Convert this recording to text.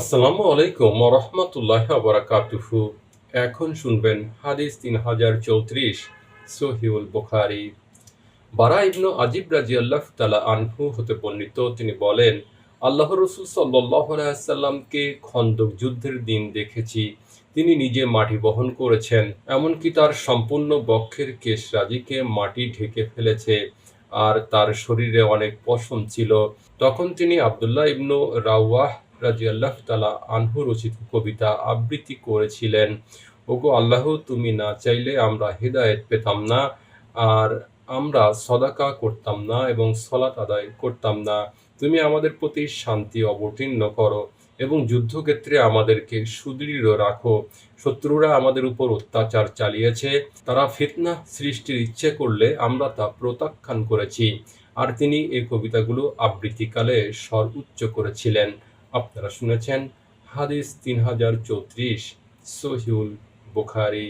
আসসালামু আলাইকুম রহমতুল্লাহ বারাকাতুহু। এখন শুনবেন হাদিস তিন হাজার চৌত্রিশ সহিউল বুখারি। বারা ইবনু আজিব রাজি আল্লাহ তালা আনহু হতে বর্ণিত, তিনি বলেন আল্লাহ রসুল সাল্লাহ সাল্লামকে খন্দক যুদ্ধের দিন দেখেছি। তিনি নিজে মাটি বহন করেছেন, এমনকি তার সম্পূর্ণ বক্ষের কেশরাজিকে মাটি ঢেকে ফেলেছে, আর তার শরীরে অনেক পশম ছিল। তখন তিনি আবদুল্লাহ ইবনু রাওয়াহ রাজি আল্লাহ তালা আনহু রচিত কবিতা আবৃত্তি করেছিলেন। ওগো আল্লাহ, তুমি না চাইলে আমরা হেদায়েত পেতাম না, আর আমরা সদাকা করতাম না এবং সলাত আদায় করতাম না। তুমি আমাদের প্রতি শান্তি অবতীর্ণ করো এবং যুদ্ধক্ষেত্রে আমাদেরকে সুদৃঢ় রাখো। শত্রুরা আমাদের উপর অত্যাচার চালিয়েছে, তারা ফিতনা সৃষ্টির ইচ্ছে করলে আমরা তা প্রত্যাখ্যান করেছি। আর তিনি এই কবিতাগুলো আবৃত্তিকালে স্বর উচ্চ করেছিলেন। আপনারা শুনেছেন হাদিস তিন হাজার চৌত্রিশ সহিউল বুখারি।